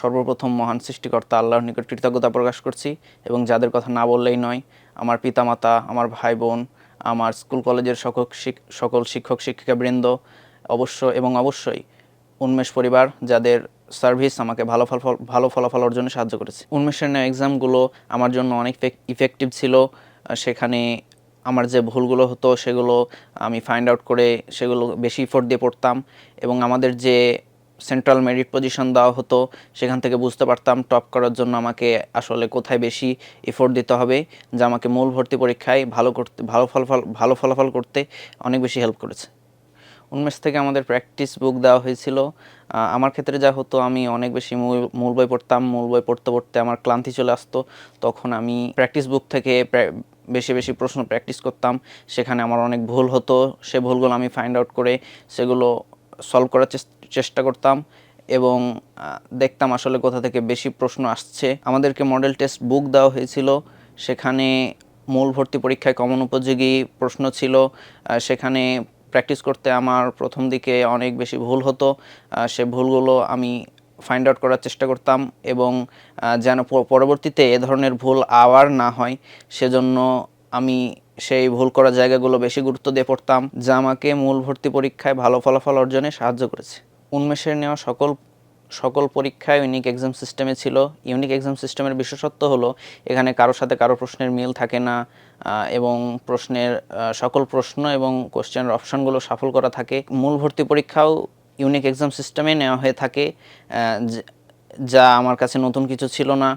সর্বপ্রথম মহান সৃষ্টিকর্তা আল্লাহর নিকট কৃতজ্ঞতা প্রকাশ করছি এবং যাদের কথা না বললেই নয়, আমার পিতামাতা, আমার ভাই বোন আমার স্কুল কলেজের সকল সকল শিক্ষক, শিক্ষিকাবৃন্দ, অবশ্য এবং অবশ্যই উন্মেষ পরিবার যাদের সার্ভিস আমাকে ভালো ফলাফল ভালো ফলাফল অর্জনে সাহায্য করেছে। উন্মেষের নেওয়া এক্সামগুলো আমার জন্য অনেক ইফেক্টিভ ছিল। সেখানে আমার যে ভুলগুলো হতো সেগুলো আমি ফাইন্ড আউট করে সেগুলো বেশি ইফোর্ট দিয়ে পড়তাম এবং আমাদের যে সেন্ট্রাল মেরিট পজিশন দেওয়া হতো, সেখান থেকে বুঝতে পারতাম টপ করার জন্য আমাকে আসলে কোথায় বেশি এফোর্ট দিতে হবে, যা আমাকে মূল ভর্তি পরীক্ষায় ভালো করতে, ভালো ফলাফল ভালো ফলাফল করতে অনেক বেশি হেল্প করেছে। উন্মেষ থেকে আমাদের প্র্যাকটিস বুক দেওয়া হয়েছিল। আমার ক্ষেত্রে যা হতো, আমি অনেক বেশি মূল- বই পড়তাম, মূল বই পড়তে পড়তে আমার ক্লান্তি চলে আসতো। তখন আমি প্র্যাকটিস বুক থেকে বেশি বেশি প্রশ্ন প্র্যাকটিস করতাম। সেখানে আমার অনেক ভুল হতো, সে ভুলগুলো আমি ফাইন্ড আউট করে সেগুলো সলভ করার চেস- চেষ্টা করতাম এবং দেখতাম আসলে কোথা থেকে বেশি প্রশ্ন আসছে। আমাদেরকে মডেল টেস্ট বুক দেওয়া হয়েছিল। সেখানে মূল ভর্তি পরীক্ষায় কমন উপযোগী প্রশ্ন ছিল। সেখানে প্র্যাকটিস করতে আমার প্রথম দিকে অনেক বেশি ভুল হতো। সে ভুলগুলো আমি ফাইন্ড আউট করার চেষ্টা করতাম এবং যেন পরবর্তীতে এ ধরনের ভুল আবার না হয়, সেজন্য আমি সেই ভুল করা জায়গাগুলো বেশি গুরুত্ব দিয়ে পড়তাম, যা আমাকে মূল ভর্তি পরীক্ষায় ভালো ফলাফল অর্জনে সাহায্য করেছে। উন্মেষের নেওয়া সকল সকল পরীক্ষায় ইউনিক এক্সাম সিস্টেমে ছিল। ইউনিক এক্সাম সিস্টেমের বিশেষত্ব হলো, এখানে কারোর সাথে কারও প্রশ্নের মিল থাকে না এবং প্রশ্নের সকল প্রশ্ন এবং কোশ্চেনের অপশনগুলো সাফল করা থাকে। মূল ভর্তি পরীক্ষাও ইউনিক এক্সাম সিস্টেমে নেওয়া হয়ে থাকে যা আমার কাছে নতুন কিছু ছিল না,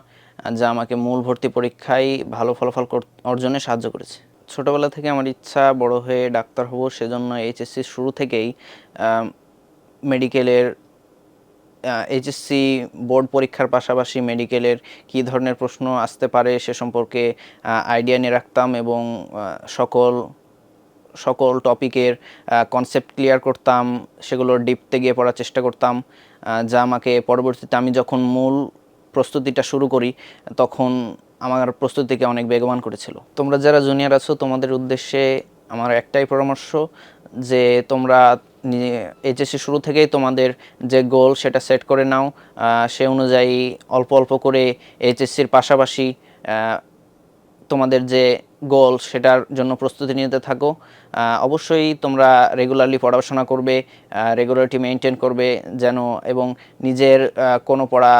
যা আমাকে মূল ভর্তি পরীক্ষায় ভালো ফলাফল অর্জনে সাহায্য করেছে। ছোটবেলা থেকে আমার ইচ্ছা বড় হয়ে ডাক্তার হব, সেজন্য এইচএসসি শুরু থেকেই মেডিকেলের এইচএসসি বোর্ড পরীক্ষার পাশাপাশি মেডিকেলের কী ধরনের প্রশ্ন আসতে পারে সে সম্পর্কে আইডিয়া নিয়ে রাখতাম এবং সকল সকল টপিকের কনসেপ্ট ক্লিয়ার করতাম, সেগুলোর ডিপতে গিয়ে পড়ার চেষ্টা করতাম যা আমাকে পরবর্তীতে আমি যখন মূল প্রস্তুতিটা শুরু করি, তখন আমার প্রস্তুতিকে অনেক বেগবান করেছিল। তোমরা যারা জুনিয়র আছো, তোমাদের উদ্দেশ্যে আমার একটাই পরামর্শ যে তোমরা এইচএসসি শুরু থেকেই তোমাদের যে গোল সেটা সেট করে নাও। সে অনুযায়ী অল্প অল্প করে এইচএসসির পাশাপাশি তোমাদের যে গোল সেটার জন্য প্রস্তুতি নিতে থাকো। অবশ্যই তোমরা রেগুলারলি পড়াশোনা করবে রেগুলারিটি মেনটেন করবে যেন এবং নিজের কোনো পড়া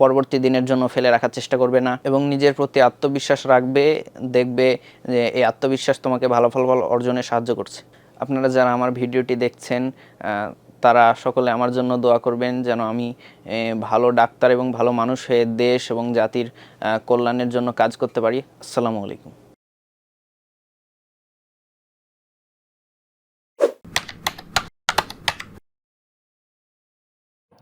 পরবর্তী দিনের জন্য ফেলে রাখার চেষ্টা করবে না এবং নিজের প্রতি আত্মবিশ্বাস রাখবে, দেখবে যে এই আত্মবিশ্বাস তোমাকে ভালো ফলাফল অর্জনে সাহায্য করছে। আপনারা যারা আমার ভিডিওটি দেখছেন তারা সকলে আমার জন্য দোয়া করবেন যেন আমি ভালো ডাক্তার এবং ভালো মানুষ হয়ে দেশ এবং জাতির কল্যাণের জন্য কাজ করতে পারি। আসসালামু আলাইকুম।